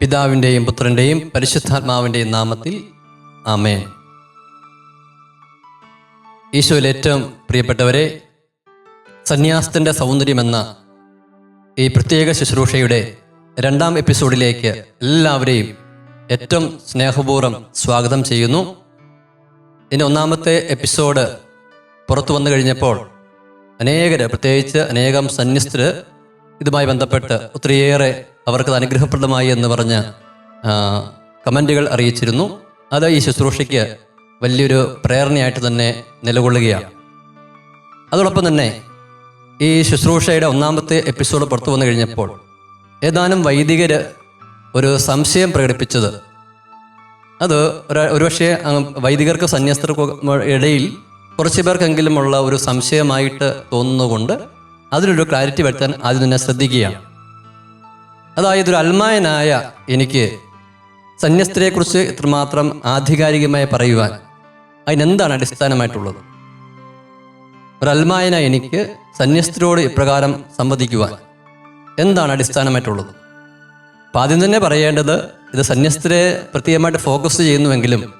പിതാവിന്റെയും പുത്രന്റെയും പരിശുദ്ധാത്മാവിന്റെയും നാമത്തിൽ ആമേൻ. ഈശോയിൽ ഏറ്റവും പ്രിയപ്പെട്ടവരെ സന്യാസത്തിന്റെ സൗന്ദര്യമെന്ന ഈ പ്രത്യേക ശുശ്രൂഷയുടെ രണ്ടാം എപ്പിസോഡിലേക്ക് എല്ലാവരെയും ഏറ്റവും സ്നേഹപൂർവം സ്വാഗതം ചെയ്യുന്നു. ഇതിന്റെ ഒന്നാമത്തെ എപ്പിസോഡ് പുറത്തു വന്നു കഴിഞ്ഞപ്പോൾ അനേകർ പ്രത്യേകിച്ച് അനേകം സന്യസ്തർ ഇതുമായി ബന്ധപ്പെട്ട് ഒത്തിരിയേറെ അവർക്കത് അനുഗ്രഹപ്രദമായി എന്ന് പറഞ്ഞ് കമന്റുകൾ അറിയിച്ചിരുന്നു. അത് ഈ ശുശ്രൂഷയ്ക്ക് വലിയൊരു പ്രേരണയായിട്ട് തന്നെ നിലകൊള്ളുകയാണ്. അതോടൊപ്പം തന്നെ ഈ ശുശ്രൂഷയുടെ ഒന്നാമത്തെ എപ്പിസോഡ് പുറത്തു വന്നു കഴിഞ്ഞപ്പോൾ ഏതാനും വൈദികർ ഒരു സംശയം പ്രകടിപ്പിച്ചത്. അത് ഒരു ഒരുപക്ഷെ വൈദികർക്ക് സന്യസ്തർക്കും ഇടയിൽ കുറച്ച് പേർക്കെങ്കിലുമുള്ള ഒരു സംശയമായിട്ട് തോന്നുന്നുകൊണ്ട് അതിനൊരു ക്ലാരിറ്റി വരുത്താൻ ആദ്യം തന്നെ ശ്രദ്ധിക്കുകയാണ്. അതായത് ഒരു അൽമായനായ എനിക്ക് സന്യസ്തരെക്കുറിച്ച് ഇത്രമാത്രം ആധികാരികമായി പറയുവാൻ അതിനെന്താണ് അടിസ്ഥാനമായിട്ടുള്ളത്? ഒരു അൽമായന എനിക്ക് സന്യസ്തരോട് ഇപ്രകാരം സംവദിക്കുവാൻ എന്താണ് അടിസ്ഥാനമായിട്ടുള്ളത്? അപ്പം ആദ്യം തന്നെ പറയേണ്ടത് ഇത് സന്യസ്തരെ പ്രത്യേകമായിട്ട് ഫോക്കസ് ചെയ്യുന്നുവെങ്കിലും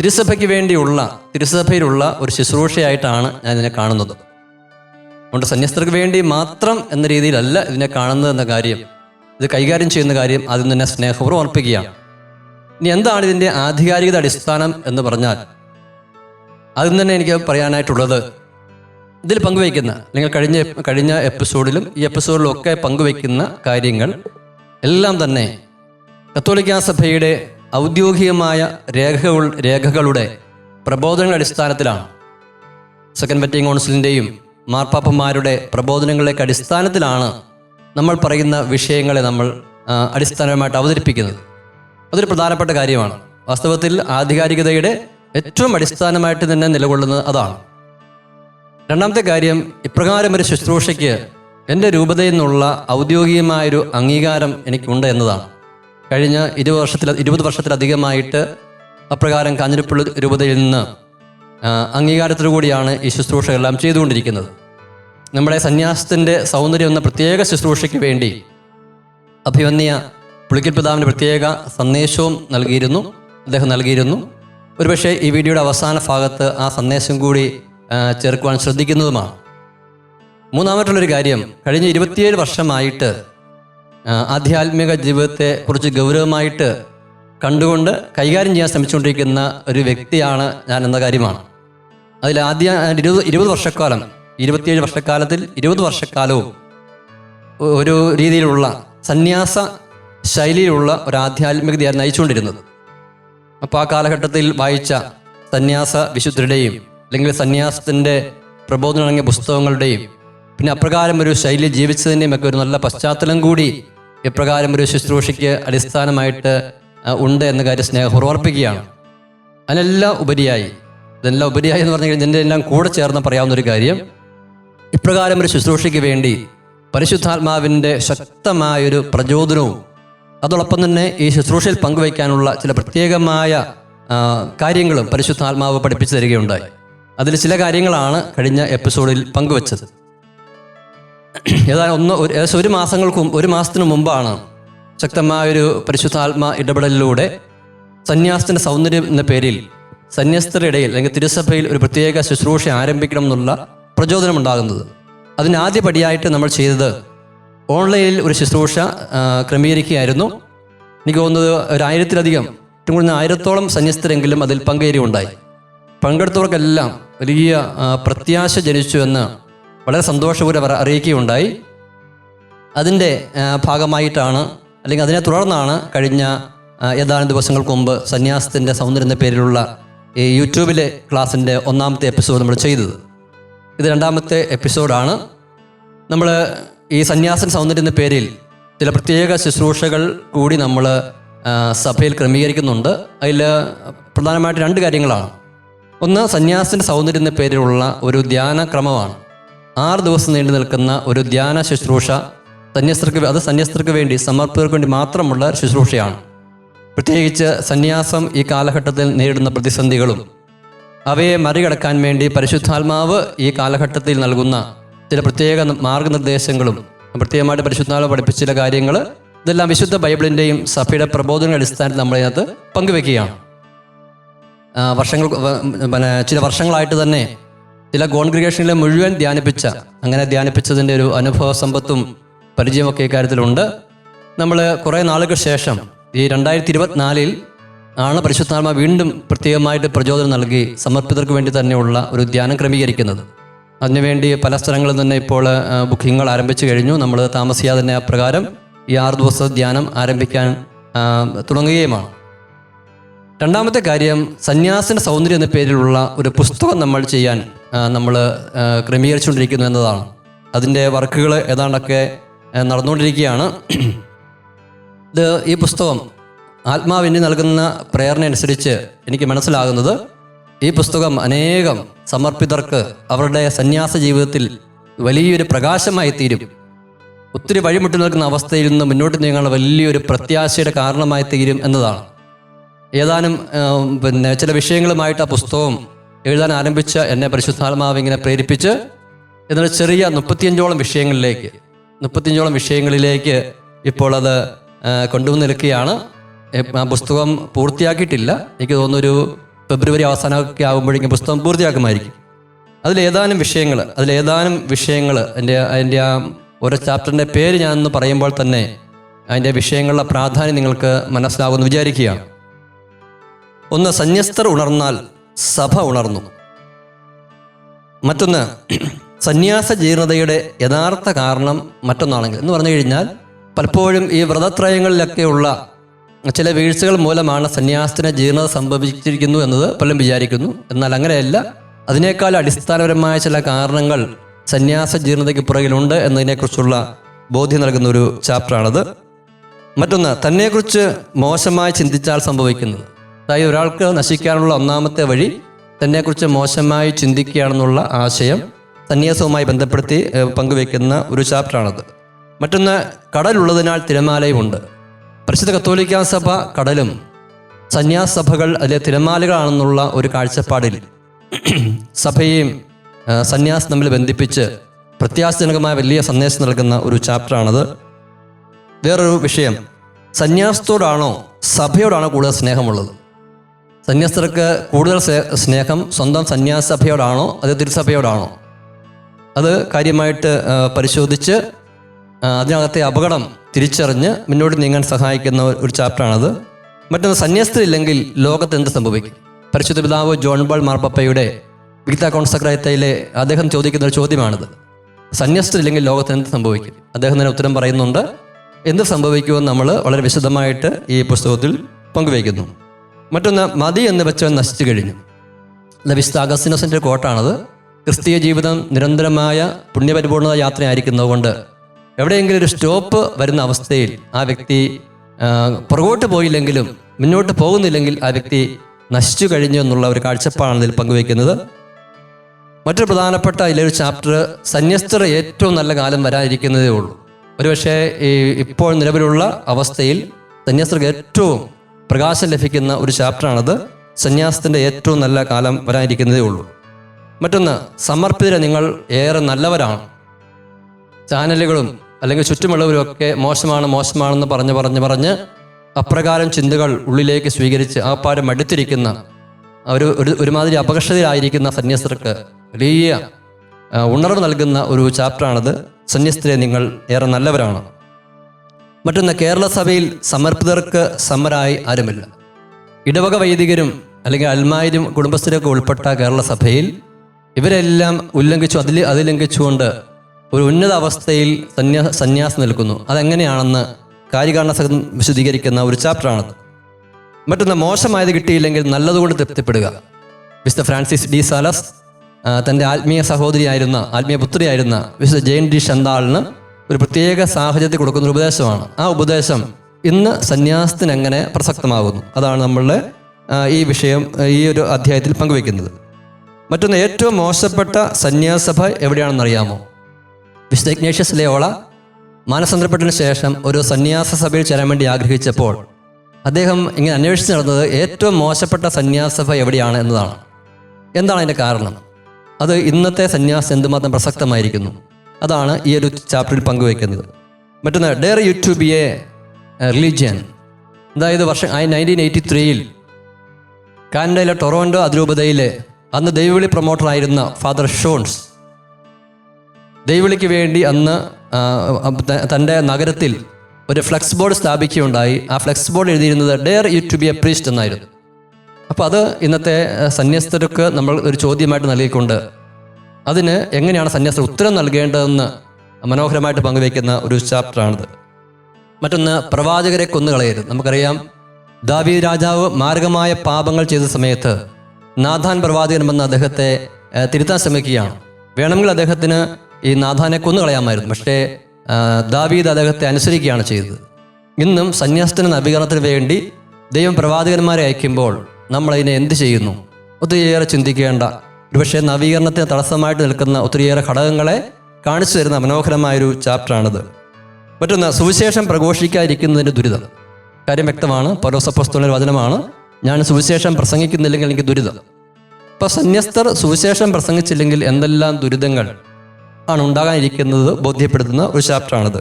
തിരുസഭയ്ക്ക് വേണ്ടിയുള്ള തിരുസഭയിലുള്ള ഒരു ശുശ്രൂഷയായിട്ടാണ് ഞാൻ ഇതിനെ കാണുന്നത്. അതുകൊണ്ട് സന്യസ്തർക്ക് വേണ്ടി മാത്രം എന്ന രീതിയിലല്ല ഇതിനെ കാണുന്നത് എന്ന കാര്യം ഇത് കൈകാര്യം ചെയ്യുന്ന കാര്യം ആദ്യം തന്നെ സ്നേഹപൂർവം ഓർപ്പിക്കുകയാണ് ഇനി എന്താണ് ഇതിന്റെ ആധികാരികത അടിസ്ഥാനം എന്ന് പറഞ്ഞാൽ ആദ്യം തന്നെ എനിക്ക് പറയാനായിട്ടുള്ളത് ഇതിൽ പങ്കുവയ്ക്കുന്ന അല്ലെങ്കിൽ കഴിഞ്ഞ കഴിഞ്ഞ എപ്പിസോഡിലും ഈ എപ്പിസോഡിലും ഒക്കെ പങ്കുവയ്ക്കുന്ന കാര്യങ്ങൾ എല്ലാം തന്നെ കത്തോലിക്കാ സഭയുടെ ഔദ്യോഗികമായ രേഖകൾ രേഖകളുടെ പ്രബോധനങ്ങളുടെ അടിസ്ഥാനത്തിലാണ്. സെക്കൻഡ് വെറ്റിംഗ് കൗൺസിലിന്റെയും മാർപ്പാപ്പന്മാരുടെ പ്രബോധനങ്ങളുടെ അടിസ്ഥാനത്തിലാണ് നമ്മൾ പറയുന്ന വിഷയങ്ങളെ നമ്മൾ അടിസ്ഥാനപരമായിട്ട് അവതരിപ്പിക്കുന്നത്. അതൊരു പ്രധാനപ്പെട്ട കാര്യമാണ്. വാസ്തവത്തിൽ ആധികാരികതയുടെ ഏറ്റവും അടിസ്ഥാനമായിട്ട് തന്നെ നിലകൊള്ളുന്നത് അതാണ്. രണ്ടാമത്തെ കാര്യം ഇപ്രകാരം ഒരു ശുശ്രൂഷയ്ക്ക് എന്റെ രൂപതയിൽ നിന്നുള്ള ഔദ്യോഗികമായൊരു അംഗീകാരം എനിക്കുണ്ട് എന്നതാണ്. കഴിഞ്ഞ ഇരുപത് വർഷത്തിൽ ഇരുപത് വർഷത്തിലധികമായിട്ട് അപ്രകാരം കാഞ്ഞിരപ്പള്ളി രൂപതയിൽ നിന്ന് അംഗീകാരത്തോടു കൂടിയാണ് ഈ ശുശ്രൂഷകളെല്ലാം ചെയ്തുകൊണ്ടിരിക്കുന്നത്. നമ്മുടെ സന്യാസത്തിന്റെ സൗന്ദര്യം എന്ന പ്രത്യേക ശുശ്രൂഷയ്ക്ക് വേണ്ടി അഭിവന്യ പുളിക്കൽ പിതാവിന് പ്രത്യേക സന്ദേശവും നൽകിയിരുന്നു. അദ്ദേഹം നൽകിയിരുന്നു. ഒരുപക്ഷെ ഈ വീഡിയോയുടെ അവസാന ഭാഗത്ത് ആ സന്ദേശം കൂടി ചേർക്കുവാൻ ശ്രദ്ധിക്കുന്നതുമാണ്. മൂന്നാമത്തുള്ളൊരു കാര്യം കഴിഞ്ഞ ഇരുപത്തിയേഴ് വർഷമായിട്ട് ആധ്യാത്മിക ജീവിതത്തെ കുറിച്ച് ഗൗരവമായിട്ട് കണ്ടുകൊണ്ട് കൈകാര്യം ചെയ്യാൻ ശ്രമിച്ചുകൊണ്ടിരിക്കുന്ന ഒരു വ്യക്തിയാണ് ഞാൻ എന്ന കാര്യമാണ്. അതിൽ ആദ്യ ഇരുപത് ഇരുപത് വർഷക്കാലം ഇരുപത്തിയേഴ് വർഷക്കാലത്തിൽ ഇരുപത് വർഷക്കാലവും ഒരു രീതിയിലുള്ള സന്യാസ ശൈലിയിലുള്ള ഒരു ആധ്യാത്മികതയാണ് നയിച്ചുകൊണ്ടിരുന്നത്. അപ്പോൾ ആ കാലഘട്ടത്തിൽ വായിച്ച സന്യാസ വിശുദ്ധരുടെയും അല്ലെങ്കിൽ സന്യാസത്തിന്റെ പ്രബോധനടങ്ങിയ പുസ്തകങ്ങളുടെയും പിന്നെ അപ്രകാരം ഒരു ശൈലി ജീവിച്ചതിന്റെയും ഒക്കെ ഒരു നല്ല പശ്ചാത്തലം കൂടി എപ്രകാരം ഒരു ശുശ്രൂഷയ്ക്ക് അടിസ്ഥാനമായിട്ട് ഉണ്ട് എന്ന കാര്യം സ്നേഹം ഓർപ്പിക്കുകയാണ് അതിനെല്ലാം ഉപരിയായി. ഇതെല്ലാം ഉപരിയായി എന്ന് പറഞ്ഞു കഴിഞ്ഞാൽ ഇതിന്റെ എല്ലാം കൂടെ ചേർന്ന് പറയാവുന്ന ഒരു കാര്യം ഇപ്രകാരം ഒരു ശുശ്രൂഷയ്ക്ക് വേണ്ടി പരിശുദ്ധാത്മാവിന്റെ ശക്തമായൊരു പ്രചോദനവും അതോടൊപ്പം തന്നെ ഈ ശുശ്രൂഷയിൽ പങ്കുവയ്ക്കാനുള്ള ചില പ്രത്യേകമായ കാര്യങ്ങളും പരിശുദ്ധാത്മാവ് പഠിപ്പിച്ചു തരികയുണ്ടായി. അതിൽ ചില കാര്യങ്ങളാണ് കഴിഞ്ഞ എപ്പിസോഡിൽ പങ്കുവച്ചത്. ഏതായാലും ഒന്ന് ഒരു ഏകദേശം ഒരു മാസങ്ങൾക്ക് ഒരു മാസത്തിന് മുമ്പാണ് ശക്തമായൊരു പരിശുദ്ധാത്മ ഇടപെടലിലൂടെ സന്യാസത്തിന്റെ സൗന്ദര്യം എന്ന പേരിൽ സന്യസ്തരുടെ ഇടയിൽ അല്ലെങ്കിൽ തിരുസഭയിൽ ഒരു പ്രത്യേക ശുശ്രൂഷ ആരംഭിക്കണം എന്നുള്ള പ്രചോദനം ഉണ്ടാകുന്നത് അതിന് ആദ്യ പടിയായിട്ട് നമ്മൾ ചെയ്തത് ഓൺലൈനിൽ ഒരു ശുശ്രൂഷ ക്രമീകരിക്കുകയായിരുന്നു. എനിക്ക് തോന്നുന്നത് ഒരു ആയിരത്തിലധികം ഏറ്റവും കൂടുതൽ ആയിരത്തോളം സന്യസ്തരെങ്കിലും അതിൽ പങ്കേരുകയുണ്ടായി പങ്കെടുത്തവർക്കെല്ലാം വലിയ പ്രത്യാശ ജനിച്ചു എന്ന് വളരെ സന്തോഷപൂർവം അറിയിക്കുകയുണ്ടായി. അതിന്റെ ഭാഗമായിട്ടാണ് അല്ലെങ്കിൽ അതിനെ തുടർന്നാണ് കഴിഞ്ഞ ഏതാനും ദിവസങ്ങൾക്ക് മുമ്പ് സന്യാസത്തിന്റെ സൗന്ദര്യം പേരിലുള്ള ഈ യൂട്യൂബിലെ ക്ലാസ്സിന്റെ ഒന്നാമത്തെ എപ്പിസോഡ് നമ്മൾ ചെയ്തത്. ഇത് രണ്ടാമത്തെ എപ്പിസോഡാണ്. നമ്മൾ ഈ സന്യാസൻ സൗന്ദര്യം എന്ന പേരിൽ ചില പ്രത്യേക ശുശ്രൂഷകൾ കൂടി നമ്മൾ സഭയിൽ ക്രമീകരിക്കുന്നുണ്ട്. അതിൽ പ്രധാനമായിട്ട് രണ്ട് കാര്യങ്ങളാണ്. ഒന്ന് സന്യാസിന്റെ സൗന്ദര്യം എന്ന പേരിലുള്ള ഒരു ധ്യാന ക്രമമാണ് ആറ് ദിവസം നീണ്ടു നിൽക്കുന്ന ഒരു ധ്യാന ശുശ്രൂഷ സന്യസ്തർക്ക് അത് സന്യസ്തർക്ക് വേണ്ടി സമർപ്പകർക്ക് വേണ്ടി മാത്രമുള്ള ശുശ്രൂഷയാണ്. പ്രത്യേകിച്ച് സന്യാസം ഈ കാലഘട്ടത്തിൽ നേരിടുന്ന പ്രതിസന്ധികളും അവയെ മറികടക്കാൻ വേണ്ടി പരിശുദ്ധാത്മാവ് ഈ കാലഘട്ടത്തിൽ നൽകുന്ന ചില പ്രത്യേക മാർഗനിർദ്ദേശങ്ങളും പ്രത്യേകമായിട്ട് പരിശുദ്ധാത്മാവ് പഠിപ്പിച്ച ചില കാര്യങ്ങൾ ഇതെല്ലാം വിശുദ്ധ ബൈബിളിന്റെയും സഭയുടെ പ്രബോധന അടിസ്ഥാനത്തിൽ നമ്മളതിനകത്ത് പങ്കുവെക്കുകയാണ്. വർഷങ്ങൾ പിന്നെ ചില വർഷങ്ങളായിട്ട് തന്നെ ചില കോൺഗ്രിഗേഷനിലെ മുഴുവൻ ധ്യാനിപ്പിച്ച അങ്ങനെ ധ്യാനിപ്പിച്ചതിന്റെ ഒരു അനുഭവ സമ്പത്തും പരിചയമൊക്കെ ഇക്കാര്യത്തിലുണ്ട്. നമ്മൾ കുറേ നാളുകൾക്ക് ശേഷം ഈ രണ്ടായിരത്തി ഇരുപത്തിനാലിൽ ആണ് പരിശുദ്ധാത്മാ വീണ്ടും പ്രത്യേകമായിട്ട് പ്രചോദനം നൽകി സമർപ്പിതർക്ക് വേണ്ടി തന്നെയുള്ള ഒരു ധ്യാനം ക്രമീകരിക്കുന്നത്. അതിനുവേണ്ടി പല സ്ഥലങ്ങളിൽ തന്നെ ഇപ്പോൾ ബുക്കിങ്ങുകൾ ആരംഭിച്ചു കഴിഞ്ഞു. നമ്മൾ താമസിയാതെ തന്നെ അപ്രകാരം ഈ ആറ് ദിവസ ധ്യാനം ആരംഭിക്കാൻ തുടങ്ങുകയുമാണ്. രണ്ടാമത്തെ കാര്യം സന്യാസിന്റെ സൗന്ദര്യം എന്ന പേരിലുള്ള ഒരു പുസ്തകം നമ്മൾ ചെയ്യാൻ നമ്മൾ ക്രമീകരിച്ചുകൊണ്ടിരിക്കുന്നു എന്നതാണ്. അതിന്റെ വർക്കുകൾ ഏതാണ്ടൊക്കെ നടന്നുകൊണ്ടിരിക്കുകയാണ്. ഇത് ഈ പുസ്തകം ആത്മാവിന് നൽകുന്ന പ്രേരണ അനുസരിച്ച് എനിക്ക് മനസ്സിലാകുന്നത് ഈ പുസ്തകം അനേകം സമർപ്പിതർക്ക് അവരുടെ സന്യാസ ജീവിതത്തിൽ വലിയൊരു പ്രകാശമായി തീരും ഒത്തിരി വഴിമുട്ടി നിൽക്കുന്ന അവസ്ഥയിൽ നിന്ന് മുന്നോട്ട് നീങ്ങാനുള്ള വലിയൊരു പ്രത്യാശയുടെ കാരണമായി തീരും എന്നതാണ്. ഏതാനും പിന്നെ ചില വിഷയങ്ങളുമായിട്ട് ആ പുസ്തകം എഴുതാൻ ആരംഭിച്ച എന്നെ പരിശുദ്ധാത്മാവ് ഇങ്ങനെ പ്രേരിപ്പിച്ച് എന്നാൽ ചെറിയ മുപ്പത്തിയഞ്ചോളം വിഷയങ്ങളിലേക്ക് മുപ്പത്തിയഞ്ചോളം വിഷയങ്ങളിലേക്ക് ഇപ്പോൾ അത് കൊണ്ടുവന്നിരിക്കുകയാണ്. ആ പുസ്തകം പൂർത്തിയാക്കിയിട്ടില്ല. എനിക്ക് തോന്നുന്നൊരു ഫെബ്രുവരി അവസാനമൊക്കെ ആകുമ്പോഴേക്കും പുസ്തകം പൂർത്തിയാക്കുമായിരിക്കും. അതിലേതാനും വിഷയങ്ങൾ അതിലേതാനും വിഷയങ്ങൾ എന്റെ അതിന്റെ ആ ഓരോ ചാപ്റ്ററിന്റെ പേര് ഞാനൊന്ന് പറയുമ്പോൾ തന്നെ അതിന്റെ വിഷയങ്ങളുടെ പ്രാധാന്യം നിങ്ങൾക്ക് മനസ്സിലാവുമെന്ന് വിചാരിക്കുകയാണ്. ഒന്ന് സന്യസ്തർ ഉണർന്നാൽ സഭ ഉണർന്നു. മറ്റൊന്ന് സന്യാസ ജീർണതയുടെ യഥാർത്ഥ കാരണം മറ്റൊന്നാണെങ്കിൽ എന്ന് പറഞ്ഞു കഴിഞ്ഞാൽ പലപ്പോഴും ഈ വ്രതത്രയങ്ങളിലൊക്കെയുള്ള ചില വീഴ്ചകൾ മൂലമാണ് സന്യാസത്തിന് ജീർണത സംഭവിച്ചിരിക്കുന്നു എന്നത് പലരും വിചാരിക്കുന്നു. എന്നാൽ അങ്ങനെയല്ല. അതിനേക്കാൾ അടിസ്ഥാനപരമായ ചില കാരണങ്ങൾ സന്യാസ ജീർണതയ്ക്ക് പുറകിലുണ്ട് എന്നതിനെക്കുറിച്ചുള്ള ബോധ്യം നൽകുന്ന ഒരു ചാപ്റ്ററാണത്. മറ്റൊന്ന് തന്നെക്കുറിച്ച് മോശമായി ചിന്തിച്ചാൽ സംഭവിക്കുന്നത്. അതായത് ഒരാൾക്ക് നശിക്കാനുള്ള ഒന്നാമത്തെ വഴി തന്നെക്കുറിച്ച് മോശമായി ചിന്തിക്കുകയാണെന്നുള്ള ആശയം സന്യാസവുമായി ബന്ധപ്പെടുത്തി പങ്കുവെക്കുന്ന ഒരു ചാപ്റ്ററാണത്. മറ്റൊന്ന് കടലുള്ളതിനാൽ തിരമാലയുമുണ്ട്. പരിശുദ്ധ കത്തോലിക്ക സഭ കടലും സന്യാസ സഭകൾ അതിലെ തിരമാലകളാണെന്നുള്ള ഒരു കാഴ്ചപ്പാടിൽ സഭയെയും സന്യാസ് തമ്മിൽ ബന്ധിപ്പിച്ച് പ്രത്യാശജനകമായ വലിയ സന്ദേശം നൽകുന്ന ഒരു ചാപ്റ്ററാണത്. വേറൊരു വിഷയം സന്യാസത്തോടാണോ സഭയോടാണോ കൂടുതൽ സ്നേഹമുള്ളത്? സന്യാസ്തർക്ക് കൂടുതൽ സ്നേഹം സ്വന്തം സന്യാസ സഭയോടാണോ അത് തിരുസഭയോടാണോ? അത് കാര്യമായിട്ട് പരിശോധിച്ച് അതിനകത്തെ അപകടം തിരിച്ചറിഞ്ഞ് മുന്നോട്ട് നീങ്ങാൻ സഹായിക്കുന്ന ഒരു ചാപ്റ്ററാണത്. മറ്റൊന്ന് സന്യാസത്തിലില്ലെങ്കിൽ ലോകത്ത് എന്ത് സംഭവിക്കും? പരിശുദ്ധ പിതാവ് ജോൺ ബോൾ മാർപ്പപ്പയുടെ വിഗിത കോൺസക്രയത്തയിലെ അദ്ദേഹം ചോദിക്കുന്ന ഒരു ചോദ്യമാണിത്. സന്യാസത്തിലില്ലെങ്കിൽ ലോകത്ത് എന്ത് സംഭവിക്കും? അദ്ദേഹം തന്നെ ഉത്തരം പറയുന്നുണ്ട്. എന്ത് സംഭവിക്കുമെന്ന് നമ്മൾ വളരെ വിശദമായിട്ട് ഈ പുസ്തകത്തിൽ പങ്കുവയ്ക്കുന്നു. മറ്റൊന്ന് മതി എന്ന് വെച്ചവൻ നശിച്ചു കഴിഞ്ഞു. വിശുദ്ധ അഗസ്റ്റിനോസിന്റെ കോട്ടാണത് ക്രിസ്തീയ ജീവിതം നിരന്തരമായ പുണ്യപരിപൂർണത യാത്രയായിരിക്കുന്നതുകൊണ്ട് എവിടെയെങ്കിലും ഒരു സ്റ്റോപ്പ് വരുന്ന അവസ്ഥയിൽ ആ വ്യക്തി പുറകോട്ട് പോയില്ലെങ്കിലും മുന്നോട്ട് പോകുന്നില്ലെങ്കിൽ ആ വ്യക്തി നശിച്ചു കഴിഞ്ഞു എന്നുള്ള ഒരു കാഴ്ചപ്പാടാണ് ഇതിൽ പങ്കുവയ്ക്കുന്നത്. മറ്റൊരു പ്രധാനപ്പെട്ട ഇതിലൊരു ചാപ്റ്റർ സന്യസ്തർ ഏറ്റവും നല്ല കാലം വരാനിരിക്കുന്നതേ ഉള്ളൂ. ഒരുപക്ഷെ ഈ ഇപ്പോൾ നിലവിലുള്ള അവസ്ഥയിൽ സന്യാസ്തർക്ക് ഏറ്റവും പ്രകാശം ലഭിക്കുന്ന ഒരു ചാപ്റ്ററാണത് സന്യാസത്തിന്റെ ഏറ്റവും നല്ല കാലം വരാനിരിക്കുന്നതേ ഉള്ളൂ. മറ്റൊന്ന് സമർപ്പിതരെ നിങ്ങൾ ഏറെ നല്ലവരാണ്. ചാനലുകളും അല്ലെങ്കിൽ ചുറ്റുമുള്ളവരൊക്കെ മോശമാണ് മോശമാണെന്ന് പറഞ്ഞ് പറഞ്ഞ് പറഞ്ഞ് അപ്രകാരം ചിന്തകൾ ഉള്ളിലേക്ക് സ്വീകരിച്ച് ആ പാരം മടുത്തിരിക്കുന്ന അവർ ഒരു ഒരു ഒരുമാതിരി അപകർഷതയിലായിരിക്കുന്ന സന്യസ്തർക്ക് വലിയ ഉണർവ് നൽകുന്ന ഒരു ചാപ്റ്ററാണത്. സന്യസ്തരെ നിങ്ങൾ ഏറെ നല്ലവരാണ്. മറ്റൊന്ന് കേരള സഭയിൽ സമർപ്പിതർക്ക് സമരായി ആരുമില്ല. ഇടവക വൈദികരും അല്ലെങ്കിൽ അൽമായരും കുടുംബസ്ഥരൊക്കെ ഉൾപ്പെട്ട കേരള സഭയിൽ ഇവരെല്ലാം ഉല്ലംഘിച്ചു അതിൽ അതിലംഘിച്ചുകൊണ്ട് ഒരു ഉന്നത അവസ്ഥയിൽ സന്യാ സന്യാസം നിൽക്കുന്നു. അതെങ്ങനെയാണെന്ന് കാര്യകാരണ സഹിതം വിശദീകരിക്കുന്ന ഒരു ചാപ്റ്ററാണ് മറ്റൊന്ന് മോശമായത് കിട്ടിയില്ലെങ്കിൽ നല്ലതുകൊണ്ട് തൃപ്തിപ്പെടുക. വിശുദ്ധ ഫ്രാൻസിസ് ഡി സാലസ് തന്റെ ആത്മീയ സഹോദരിയായിരുന്ന ആത്മീയ പുത്രിയായിരുന്ന വിശുദ്ധ ജെയിൻ ഡി ഷന്താളിന് ഒരു പ്രത്യേക സാഹചര്യത്തിൽ കൊടുക്കുന്ന ഉപദേശമാണ്. ആ ഉപദേശം ഇന്ന് സന്യാസത്തിന് എങ്ങനെ പ്രസക്തമാകുന്നു. അതാണ് നമ്മളുടെ ഈ വിഷയം ഈ ഒരു അധ്യായത്തിൽ പങ്കുവെക്കുന്നത് മറ്റൊന്ന് ഏറ്റവും മോശപ്പെട്ട സന്യാസഭ എവിടെയാണെന്ന് അറിയാമോ ഇഗ്നേഷ്യസ് മാനസന്ദ്രപ്പെട്ടതിന് മാനസാന്തരപ്പെട്ടതിന് ശേഷം ഒരു സന്യാസ സഭയിൽ ചേരാൻ വേണ്ടി ആഗ്രഹിച്ചപ്പോൾ അദ്ദേഹം ഇങ്ങനെ അന്വേഷിച്ച് നടന്നത് ഏറ്റവും മോശപ്പെട്ട സന്യാസഭ എവിടെയാണ് എന്നതാണ്. എന്താണ് അതിന്റെ കാരണം? അത് ഇന്നത്തെ സന്യാസം എന്തുമാത്രം പ്രസക്തമായിരിക്കുന്നു? അതാണ് ഈ ഒരു ചാപ്റ്ററിൽ പങ്കുവയ്ക്കുന്നത്. മറ്റൊന്ന് dare you to be a religion അതായത് വർഷം നയന്റീൻ എയ്റ്റി ത്രീയിൽ കാനഡയിലെ ടൊറോണ്ടോ അതിരൂപതയിലെ അന്ന് ദൈവവിളി പ്രൊമോട്ടറായിരുന്ന ഫാദർ ഷോൺസ് ദൈവവിളിക്ക് വേണ്ടി അന്ന് തന്റെ നഗരത്തിൽ ഒരു ഫ്ലെക്സ് ബോർഡ് സ്ഥാപിക്കുകയുണ്ടായി. ആ ഫ്ലെക്സ് ബോർഡ് എഴുതിയിരുന്നത് dare you to be a priest എന്നായിരുന്നു. അപ്പോൾ അത് ഇന്നത്തെ സന്യസ്തർക്ക് നമ്മൾ ഒരു ചോദ്യമായിട്ട് നൽകിക്കൊണ്ട് അതിന് എങ്ങനെയാണ് സന്യാസർ ഉത്തരം നൽകേണ്ടതെന്ന് മനോഹരമായിട്ട് പങ്കുവയ്ക്കുന്ന ഒരു ചാപ്റ്ററാണിത്. മറ്റൊന്ന് പ്രവാചകരെ കൊന്നുകളയരുത്. നമുക്കറിയാം ദാവി രാജാവ് മാരകമായ പാപങ്ങൾ ചെയ്ത സമയത്ത് നാഥാൻ പ്രവാചകൻ വന്ന് അദ്ദേഹത്തെ തിരുത്താൻ ശ്രമിക്കുകയാണ്. വേണമെങ്കിൽ അദ്ദേഹത്തിന് ഈ നാഥാനെ കൊന്നുകളയാമായിരുന്നു. പക്ഷേ ദാവീദ് അദ്ദേഹത്തെ അനുസരിക്കുകയാണ് ചെയ്തത്. ഇന്നും സന്യാസത്തിന് നവീകരണത്തിന് വേണ്ടി ദൈവം പ്രവാചകന്മാരെ അയക്കുമ്പോൾ നമ്മളതിനെ എന്ത് ചെയ്യുന്നു? ഒത്തിരിയേറെ ചിന്തിക്കേണ്ട. ഒരുപക്ഷെ നവീകരണത്തിന് തടസ്സമായിട്ട് നിൽക്കുന്ന ഒത്തിരിയേറെ ഘടകങ്ങളെ കാണിച്ചു തരുന്ന മനോഹരമായൊരു ചാപ്റ്ററാണിത്. മറ്റൊന്ന് സുവിശേഷം പ്രഘോഷിക്കാതിരിക്കുന്നതിന്റെ ദുരിതം. കാര്യം വ്യക്തമാണ്. പരോസപ്പസ്തുവിന്റെ വചനമാണ് ഞാൻ സുവിശേഷം പ്രസംഗിക്കുന്നില്ലെങ്കിൽ എനിക്ക് ദുരിതം. ഇപ്പോൾ സന്യസ്തർ സുവിശേഷം പ്രസംഗിച്ചില്ലെങ്കിൽ എന്തെല്ലാം ദുരിതങ്ങൾ ആണ് ഉണ്ടാകാനിരിക്കുന്നത് ബോധ്യപ്പെടുത്തുന്ന ഒരു ചാപ്റ്ററാണിത്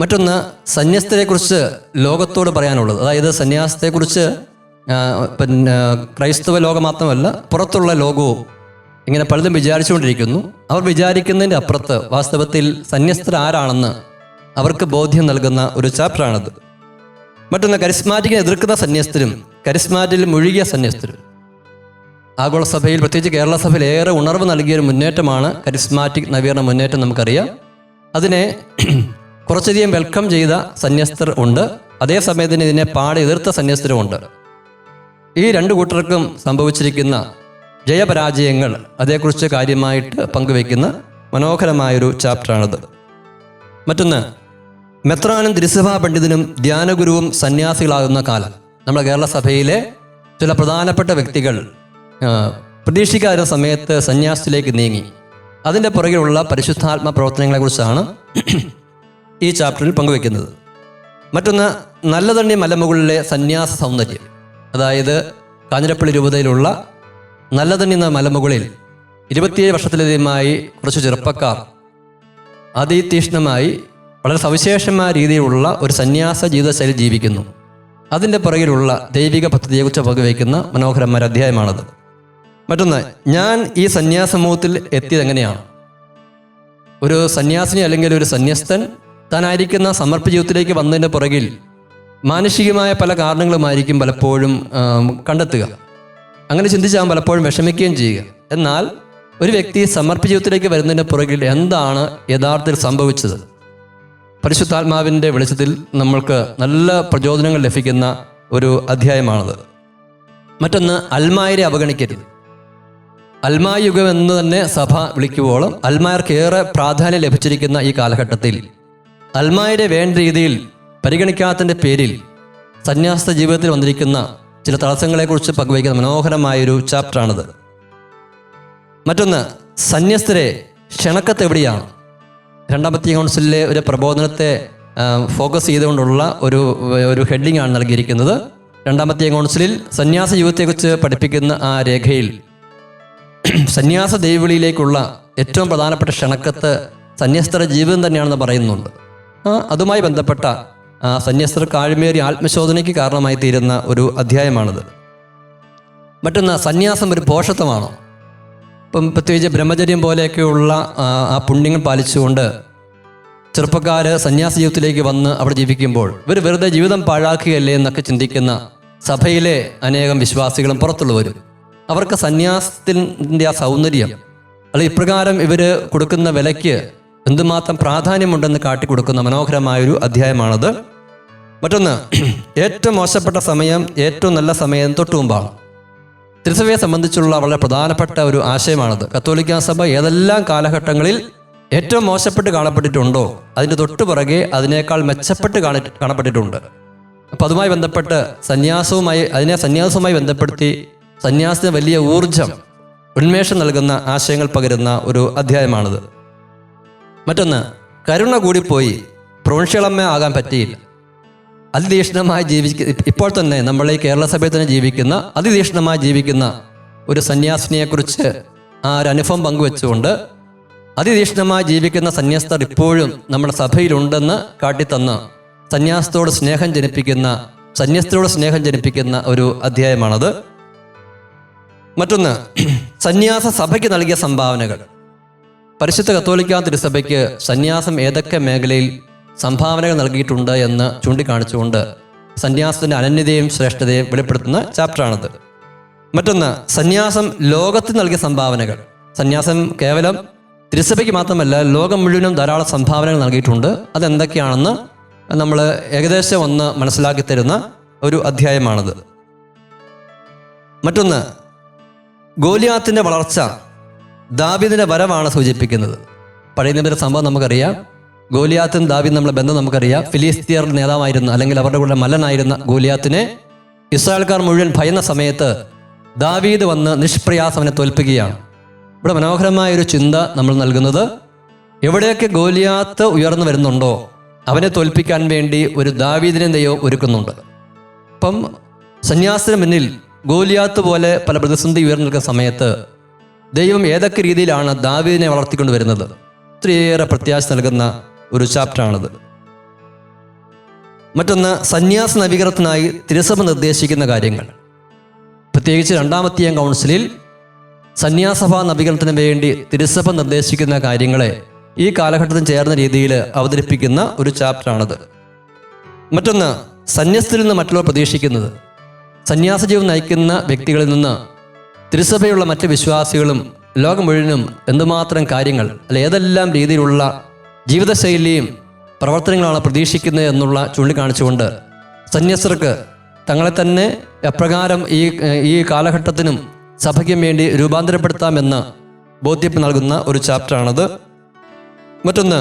മറ്റൊന്ന് സന്യസ്തരെക്കുറിച്ച് ലോകത്തോട് പറയാനുള്ളത്. അതായത് സന്യാസത്തെക്കുറിച്ച് പിന്നെ ക്രൈസ്തവ ലോകം മാത്രമല്ല പുറത്തുള്ള ലോകവും ഇങ്ങനെ പലതും വിചാരിച്ചുകൊണ്ടിരിക്കുന്നു. അവർ വിചാരിക്കുന്നതിന്റെ അപ്പുറത്ത് വാസ്തവത്തിൽ സന്യസ്തർ ആരാണെന്ന് അവർക്ക് ബോധ്യം നൽകുന്ന ഒരു ചാപ്റ്ററാണത് മറ്റൊന്ന് കരിസ്മാറ്റിക്കിനെ എതിർക്കുന്ന സന്യസ്തരും കരിസ്മാറ്റിൽ മുഴുകിയ സന്യസ്തരും. ആഗോള സഭയിൽ പ്രത്യേകിച്ച് കേരള സഭയിൽ ഏറെ ഉണർവ് നൽകിയൊരു മുന്നേറ്റമാണ് കരിസ്മാറ്റിക് നവീകരണ മുന്നേറ്റം നമുക്കറിയാം. അതിനെ കുറച്ചധികം വെൽക്കം ചെയ്ത സന്യസ്തർ ഉണ്ട്. അതേസമയത്ത് തന്നെ ഇതിനെ പാടെ എതിർത്ത സന്യസ്തരുമുണ്ട് ഈ രണ്ട് കൂട്ടർക്കും സംഭവിച്ചിരിക്കുന്ന ജയപരാജയങ്ങൾ അതേക്കുറിച്ച് കാര്യമായിട്ട് പങ്കുവയ്ക്കുന്ന മനോഹരമായൊരു ചാപ്റ്ററാണിത്. മറ്റൊന്ന് മെത്രാനും തിരുസഭാ പണ്ഡിതനും ധ്യാനഗുരുവും സന്യാസികളാകുന്ന കാലം. നമ്മുടെ കേരള സഭയിലെ ചില പ്രധാനപ്പെട്ട വ്യക്തികൾ ആ, പ്രതീക്ഷിക്കാതിരുന്ന സമയത്ത് സന്യാസത്തിലേക്ക് നീങ്ങി. അതിന്റെ പുറകിലുള്ള പരിശുദ്ധാത്മ പ്രവർത്തനങ്ങളെക്കുറിച്ചാണ് ഈ ചാപ്റ്ററിൽ പങ്കുവെക്കുന്നത്. മറ്റൊന്ന് നല്ലതണ്ണി മലമുകളിലെ സന്യാസ സൗന്ദര്യം. അതായത് കാഞ്ഞിരപ്പള്ളി രൂപതയിലുള്ള നല്ലതണ്ണി എന്ന മലമുകളിൽ ഇരുപത്തിയേഴ് വർഷത്തിലധികമായി കുറച്ച് ചെറുപ്പക്കാർ അതിതീക്ഷ്ണമായി വളരെ സവിശേഷമായ രീതിയിലുള്ള ഒരു സന്യാസ ജീവിതശൈലി ജീവിക്കുന്നു. അതിന്റെ പുറകിലുള്ള ദൈവിക പദ്ധതിയെക്കുറിച്ച് പങ്കുവയ്ക്കുന്ന മനോഹരമായ അധ്യായമാണത്. മറ്റൊന്ന് ഞാൻ ഈ സന്യാസ സമൂഹത്തിൽ എത്തിയത് എങ്ങനെയാണ് ഒരു സന്യാസിനി അല്ലെങ്കിൽ ഒരു സന്യസ്തൻ താനായിരിക്കുന്ന സമർപ്പ ജീവിതത്തിലേക്ക് വന്നതിന്റെ പുറകിൽ മാനുഷികമായ പല കാരണങ്ങളുമായിരിക്കും പലപ്പോഴും കണ്ടെത്തുക. അങ്ങനെ ചിന്തിച്ചാൽ പലപ്പോഴും വിഷമിക്കുകയും ചെയ്യുക. എന്നാൽ ഒരു വ്യക്തി സമർപ്പ ജീവിതത്തിലേക്ക് വരുന്നതിന്റെ പുറകിൽ എന്താണ് യഥാർത്ഥത്തിൽ സംഭവിച്ചത്? പരിശുദ്ധാത്മാവിന്റെ വെളിച്ചത്തിൽ നമ്മൾക്ക് നല്ല പ്രചോദനങ്ങൾ ലഭിക്കുന്ന ഒരു അധ്യായമാണത്. മറ്റൊന്ന് അൽമായരെ അവഗണിക്കരുത്. അൽമായ യുഗം എന്ന് തന്നെ സഭ വിളിക്കുവോളം അൽമായർക്ക് ഏറെ പ്രാധാന്യം ലഭിച്ചിരിക്കുന്ന ഈ കാലഘട്ടത്തിൽ. അൽമായരെ വേണ്ട രീതിയിൽ പരിഗണിക്കാത്തതിന്റെ പേരിൽ സന്യാസ ജീവിതത്തിൽ വന്നിരിക്കുന്ന ചില തടസ്സങ്ങളെക്കുറിച്ച് പങ്കുവയ്ക്കുന്ന മനോഹരമായൊരു ചാപ്റ്ററാണിത്. മറ്റൊന്ന് സന്യസ്തരെ ക്ഷണക്കത്ത് എവിടെയാണ്? രണ്ടാമത്തെ കൗൺസിലിലെ ഒരു പ്രബോധനത്തെ ഫോക്കസ് ചെയ്തുകൊണ്ടുള്ള ഒരു ഒരു ഹെഡിങ് ആണ് നൽകിയിരിക്കുന്നത്. രണ്ടാമത്തെ കൗൺസിലിൽ സന്യാസ ജീവിതത്തെക്കുറിച്ച് പഠിപ്പിക്കുന്ന ആ രേഖയിൽ സന്യാസ ദേവിളിയിലേക്കുള്ള ഏറ്റവും പ്രധാനപ്പെട്ട ക്ഷണക്കത്ത് സന്യസ്തര ജീവിതം തന്നെയാണെന്ന് പറയുന്നുണ്ട്. അതുമായി ബന്ധപ്പെട്ട സന്യസ്തർ കാഴ്മേറിയ ആത്മശോധനയ്ക്ക് കാരണമായി തീരുന്ന ഒരു അധ്യായമാണിത്. മറ്റൊന്ന് സന്യാസം ഒരു പോഷത്വമാണോ? ഇപ്പം പ്രത്യേകിച്ച് ബ്രഹ്മചര്യം പോലെയൊക്കെയുള്ള ആ പുണ്യങ്ങൾ പാലിച്ചുകൊണ്ട് ചെറുപ്പക്കാർ സന്യാസ ജീവിതത്തിലേക്ക് വന്ന് അവിടെ ജീവിക്കുമ്പോൾ ഇവർ വെറുതെ ജീവിതം പാഴാക്കുകയല്ലേ എന്നൊക്കെ ചിന്തിക്കുന്ന സഭയിലെ അനേകം വിശ്വാസികളും പുറത്തുള്ളവരും. അവർക്ക് സന്യാസത്തിന്റെ ആ സൗന്ദര്യം അല്ല ഇപ്രകാരം ഇവർ കൊടുക്കുന്ന വിലയ്ക്ക് എന്തുമാത്രം പ്രാധാന്യമുണ്ടെന്ന് കാട്ടിക്കൊടുക്കുന്ന മനോഹരമായൊരു അധ്യായമാണത്. മറ്റൊന്ന് ഏറ്റവും മോശപ്പെട്ട സമയം ഏറ്റവും നല്ല സമയം തൊട്ടു മുമ്പാണ്. തിരുസഭയെ സംബന്ധിച്ചുള്ള വളരെ പ്രധാനപ്പെട്ട ഒരു ആശയമാണത്. കത്തോലിക്ക സഭ ഏതെല്ലാം കാലഘട്ടങ്ങളിൽ ഏറ്റവും മോശപ്പെട്ട് കാണപ്പെട്ടിട്ടുണ്ടോ അതിന്റെ തൊട്ടു പുറകെ അതിനേക്കാൾ മെച്ചപ്പെട്ട് കാണി കാണപ്പെട്ടിട്ടുണ്ട്. അപ്പം അതുമായി ബന്ധപ്പെട്ട് സന്യാസവുമായി അതിനെ സന്യാസവുമായി ബന്ധപ്പെടുത്തി സന്യാസത്തിന് വലിയ ഊർജം ഉന്മേഷം നൽകുന്ന ആശയങ്ങൾ പകരുന്ന ഒരു അധ്യായമാണിത്. മറ്റൊന്ന് കരുണ കൂടിപ്പോയി പ്രൊവിൻഷ്യളമ്മ ആകാൻ പറ്റിയില്ല. അതിതീക്ഷണമായി ജീവിക്ക ഇപ്പോൾ തന്നെ നമ്മൾ ഈ കേരള സഭയിൽ തന്നെ ജീവിക്കുന്ന അതിതീക്ഷണമായി ജീവിക്കുന്ന ഒരു സന്യാസിനിയെക്കുറിച്ച് ആ ഒരു അനുഭവം പങ്കുവെച്ചുകൊണ്ട് അതിതീക്ഷണമായി ജീവിക്കുന്ന സന്യാസ്തർ ഇപ്പോഴും നമ്മുടെ സഭയിലുണ്ടെന്ന് കാട്ടിത്തന്ന് സന്യാസത്തോട് സ്നേഹം ജനിപ്പിക്കുന്ന സന്യാസത്തോട് സ്നേഹം ജനിപ്പിക്കുന്ന ഒരു അധ്യായമാണത്. മറ്റൊന്ന് സന്യാസ സഭയ്ക്ക് നൽകിയ സംഭാവനകൾ. പരിശുദ്ധ കത്തോലിക്ക തിരുസഭയ്ക്ക് സന്യാസം ഏതൊക്കെ മേഖലയിൽ സംഭാവനകൾ നൽകിയിട്ടുണ്ട് എന്ന് ചൂണ്ടിക്കാണിച്ചുകൊണ്ട് സന്യാസത്തിന്റെ അനന്യതയും ശ്രേഷ്ഠതയും വെളിപ്പെടുത്തുന്ന ചാപ്റ്ററാണത്. മറ്റൊന്ന് സന്യാസം ലോകത്തിന് നൽകിയ സംഭാവനകൾ. സന്യാസം കേവലം തിരുസഭയ്ക്ക് മാത്രമല്ല ലോകം മുഴുവനും ധാരാളം സംഭാവനകൾ നൽകിയിട്ടുണ്ട്. അതെന്തൊക്കെയാണെന്ന് നമ്മൾ ഏകദേശം ഒന്ന് മനസ്സിലാക്കി തരുന്ന ഒരു അധ്യായമാണത്. മറ്റൊന്ന് ഗോലിയാത്തിന്റെ വളർച്ച ദാബിദിന്റെ വരവാണ് സൂചിപ്പിക്കുന്നത്. പഴയ നിയമത്തിലെ സംഭവം നമുക്കറിയാം. ഗോലിയാത്തും ദാബിദ് നമ്മളെ ബന്ധം നമുക്കറിയാം. ഫിലിസ്തീയർ നേതാവായിരുന്ന അല്ലെങ്കിൽ അവരുടെ കൂടെ മല്ലനായിരുന്ന ഗോലിയാത്തിനെ ഇസ്രായേൽക്കാർ മുഴുവൻ ഭയന്ന സമയത്ത് ദാവീദ് വന്ന് നിഷ്പ്രയാസം അവനെ തോൽപ്പിക്കുകയാണ്. ഇവിടെ മനോഹരമായ ഒരു ചിന്ത നമ്മൾ നൽകുന്നത്. എവിടെയൊക്കെ ഗോലിയാത്ത് ഉയർന്നു വരുന്നുണ്ടോ അവനെ തോൽപ്പിക്കാൻ വേണ്ടി ഒരു ദാവീദിനെ ദൈവം ഒരുക്കുന്നുണ്ട്. അപ്പം സന്യാസിന് മുന്നിൽ ഗോലിയാത്ത് പോലെ പല പ്രതിസന്ധി ഉയർന്നു നിൽക്കുന്ന സമയത്ത് ദൈവം ഏതൊക്കെ രീതിയിലാണ് ദാവീദിനെ വളർത്തിക്കൊണ്ട് വരുന്നത്? ഒത്തിരിയേറെ പ്രത്യാശ നൽകുന്ന ഒരു ചാപ്റ്ററാണത് മറ്റൊന്ന് സന്യാസ നവീകരണത്തിനായി തിരുസഭ നിർദ്ദേശിക്കുന്ന കാര്യങ്ങൾ. പ്രത്യേകിച്ച് രണ്ടാമത്തെയും കൗൺസിലിൽ സന്യാസഭാ നവീകരണത്തിന് വേണ്ടി തിരുസഭ നിർദ്ദേശിക്കുന്ന കാര്യങ്ങളെ ഈ കാലഘട്ടത്തിൽ ചേർന്ന രീതിയിൽ അവതരിപ്പിക്കുന്ന ഒരു ചാപ്റ്ററാണത് മറ്റൊന്ന് സന്യസ്തരിൽ നിന്ന് മറ്റുള്ളവർ പ്രതീക്ഷിക്കുന്നത്. സന്യാസ ജീവിതം നയിക്കുന്ന വ്യക്തികളിൽ നിന്ന് തിരുസഭയുള്ള മറ്റ് വിശ്വാസികളും ലോകം മുഴുവനും എന്തുമാത്രം കാര്യങ്ങൾ അല്ല ഏതെല്ലാം രീതിയിലുള്ള ജീവിതശൈലിയും പ്രവർത്തനങ്ങളാണ് പ്രതീക്ഷിക്കുന്നത് എന്നുള്ള ചൂണ്ടിക്കാണിച്ചുകൊണ്ട് സന്യാസർക്ക് തങ്ങളെ തന്നെ എപ്രകാരം ഈ ഈ കാലഘട്ടത്തിനും സഭയ്ക്കും വേണ്ടി രൂപാന്തരപ്പെടുത്താമെന്ന് ബോധ്യപ്പ് നൽകുന്ന ഒരു ചാപ്റ്ററാണത്. മറ്റൊന്ന്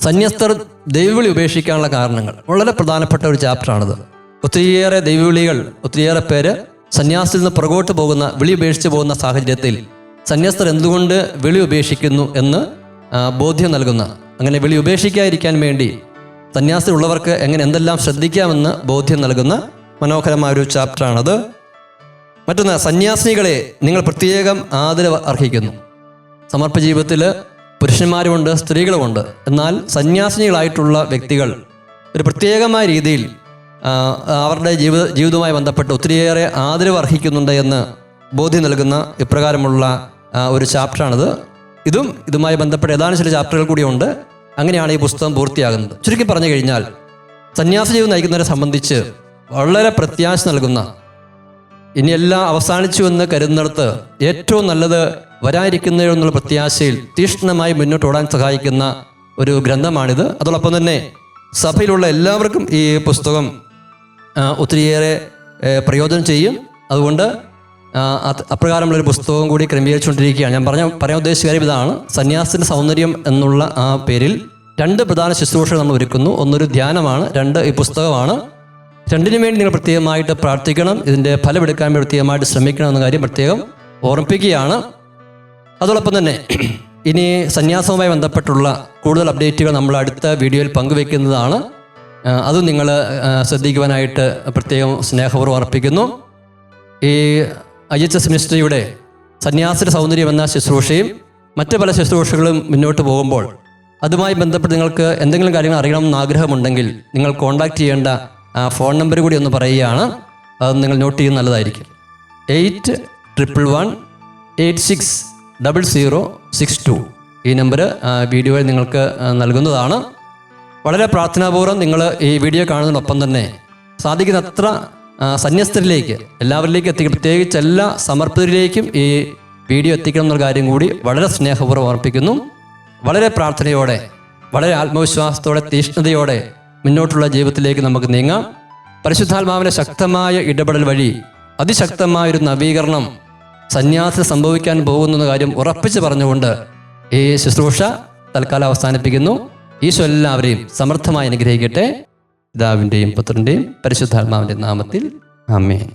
സന്യസ്തർ ദൈവവിളി ഉപേക്ഷിക്കാനുള്ള കാരണങ്ങൾ. വളരെ പ്രധാനപ്പെട്ട ഒരു ചാപ്റ്ററാണിത്. ഒത്തിരിയേറെ ദൈവവിളികൾ ഒത്തിരിയേറെ പേര് സന്യാസത്തിൽ നിന്ന് പുറകോട്ട് പോകുന്ന വിളി ഉപേക്ഷിച്ച് പോകുന്ന സാഹചര്യത്തിൽ സന്യാസ്തർ എന്തുകൊണ്ട് വിളി ഉപേക്ഷിക്കുന്നു എന്ന് ബോധ്യം നൽകുന്ന അങ്ങനെ വിളി ഉപേക്ഷിക്കാതിരിക്കാൻ വേണ്ടി സന്യാസത്തിലുള്ളവർക്ക് എങ്ങനെ എന്തെല്ലാം ശ്രദ്ധിക്കാമെന്ന് ബോധ്യം നൽകുന്ന മനോഹരമായ ഒരു ചാപ്റ്ററാണത്. മറ്റൊന്ന് സന്യാസിനികളെ നിങ്ങൾ പ്രത്യേകം ആദരവ് അർഹിക്കുന്നു. സമർപ്പ ജീവിതത്തിൽ പുരുഷന്മാരുമുണ്ട് സ്ത്രീകളുമുണ്ട്. എന്നാൽ സന്യാസിനികളായിട്ടുള്ള വ്യക്തികൾ ഒരു പ്രത്യേകമായ രീതിയിൽ അവരുടെ ജീവിത ജീവിതവുമായി ബന്ധപ്പെട്ട് ഒത്തിരിയേറെ ആദരവ് അർഹിക്കുന്നുണ്ട് എന്ന് ബോധ്യം നൽകുന്ന ഇപ്രകാരമുള്ള ഒരു ചാപ്റ്ററാണിത്. ഇതും ഇതുമായി ബന്ധപ്പെട്ട ഏതാനും ചില ചാപ്റ്ററുകൾ കൂടിയുണ്ട്. അങ്ങനെയാണ് ഈ പുസ്തകം പൂർത്തിയാകുന്നത്. ചുരുക്കി പറഞ്ഞു കഴിഞ്ഞാൽ സന്യാസ ജീവിതം നയിക്കുന്നവരെ സംബന്ധിച്ച് വളരെ പ്രത്യാശ നൽകുന്ന ഇനി എല്ലാം അവസാനിച്ചു എന്ന് കരുതുന്നിടത്ത് ഏറ്റവും നല്ലത് വരാനിരിക്കുന്നതിനുള്ള പ്രത്യാശയിൽ തീക്ഷ്ണമായി മുന്നോട്ട് ഓടാൻ സഹായിക്കുന്ന ഒരു ഗ്രന്ഥമാണിത്. അതോടൊപ്പം തന്നെ സഭയിലുള്ള എല്ലാവർക്കും ഈ പുസ്തകം ഒത്തിരിയേറെ പ്രയോജനം ചെയ്യും. അതുകൊണ്ട് അപ്രകാരമുള്ളൊരു പുസ്തകം കൂടി ക്രമീകരിച്ചുകൊണ്ടിരിക്കുകയാണ്. ഞാൻ പറഞ്ഞ പറയാൻ ഉദ്ദേശിച്ച കാര്യം ഇതാണ്. സന്യാസത്തിന്റെ സൗന്ദര്യം എന്നുള്ള ആ പേരിൽ രണ്ട് പ്രധാന ശുശ്രൂഷകൾ നമ്മൾ ഒരുക്കുന്നു. ഒന്നൊരു ധ്യാനമാണ് രണ്ട് ഈ പുസ്തകമാണ്. രണ്ടിനു വേണ്ടി നിങ്ങൾ പ്രത്യേകമായിട്ട് പ്രാർത്ഥിക്കണം. ഇതിന്റെ ഫലമെടുക്കാൻ പ്രത്യേകമായിട്ട് ശ്രമിക്കണം എന്ന കാര്യം പ്രത്യേകം ഓർമ്മിപ്പിക്കുകയാണ്. അതോടൊപ്പം തന്നെ ഇനി സന്യാസവുമായി ബന്ധപ്പെട്ടുള്ള കൂടുതൽ അപ്ഡേറ്റുകൾ നമ്മൾ അടുത്ത വീഡിയോയിൽ പങ്കുവെക്കുന്നതാണ്. അതും നിങ്ങൾ ശ്രദ്ധിക്കുവാനായിട്ട് പ്രത്യേകം സ്നേഹപൂർവം അർപ്പിക്കുന്നു. ഈ ഐ എച്ച് എസ് മിനിസ്ട്രിയുടെ സന്യാസിയുടെ സൗന്ദര്യം എന്ന ശുശ്രൂഷയും മറ്റ് പല ശുശ്രൂഷകളും മുന്നോട്ട് പോകുമ്പോൾ അതുമായി ബന്ധപ്പെട്ട് നിങ്ങൾക്ക് എന്തെങ്കിലും കാര്യങ്ങൾ അറിയണമെന്ന് ആഗ്രഹമുണ്ടെങ്കിൽ നിങ്ങൾ കോൺടാക്ട് ചെയ്യേണ്ട ഫോൺ നമ്പർ കൂടി ഒന്ന് പറയുകയാണ്. അത് നിങ്ങൾ നോട്ട് ചെയ്യുന്നത് നല്ലതായിരിക്കും. Eight triple one eight six double zero six two. ഈ നമ്പർ വീഡിയോയിൽ നിങ്ങൾക്ക് നൽകുന്നതാണ്. വളരെ പ്രാർത്ഥനാപൂർവം നിങ്ങൾ ഈ വീഡിയോ കാണുന്നതിനൊപ്പം തന്നെ സാധിക്കുന്നത്ര സന്യസ്തരിലേക്ക് എല്ലാവരിലേക്കും എത്തിക്കും. പ്രത്യേകിച്ച് എല്ലാ സമർപ്പിതരിലേക്കും ഈ വീഡിയോ എത്തിക്കണം എന്നുള്ള കാര്യം കൂടി വളരെ സ്നേഹപൂർവം ഓർപ്പിക്കുന്നു വളരെ പ്രാർത്ഥനയോടെ വളരെ ആത്മവിശ്വാസത്തോടെ തീഷ്ണതയോടെ മുന്നോട്ടുള്ള ജീവിതത്തിലേക്ക് നമുക്ക് നീങ്ങാം. പരിശുദ്ധാത്മാവിന്റെ ശക്തമായ ഇടപെടൽ വഴി അതിശക്തമായൊരു നവീകരണം സന്യാസി സംഭവിക്കാൻ പോകുന്ന കാര്യം ഉറപ്പിച്ച് പറഞ്ഞുകൊണ്ട് ഈ ശുശ്രൂഷ തൽക്കാലം അവസാനിപ്പിക്കുന്നു. ഈശോ എല്ലാവരെയും സമർത്ഥമായി അനുഗ്രഹിക്കട്ടെ. പിതാവിന്റെയും പുത്രന്റെയും പരിശുദ്ധാത്മാവിന്റെ നാമത്തിൽ. ആമേൻ.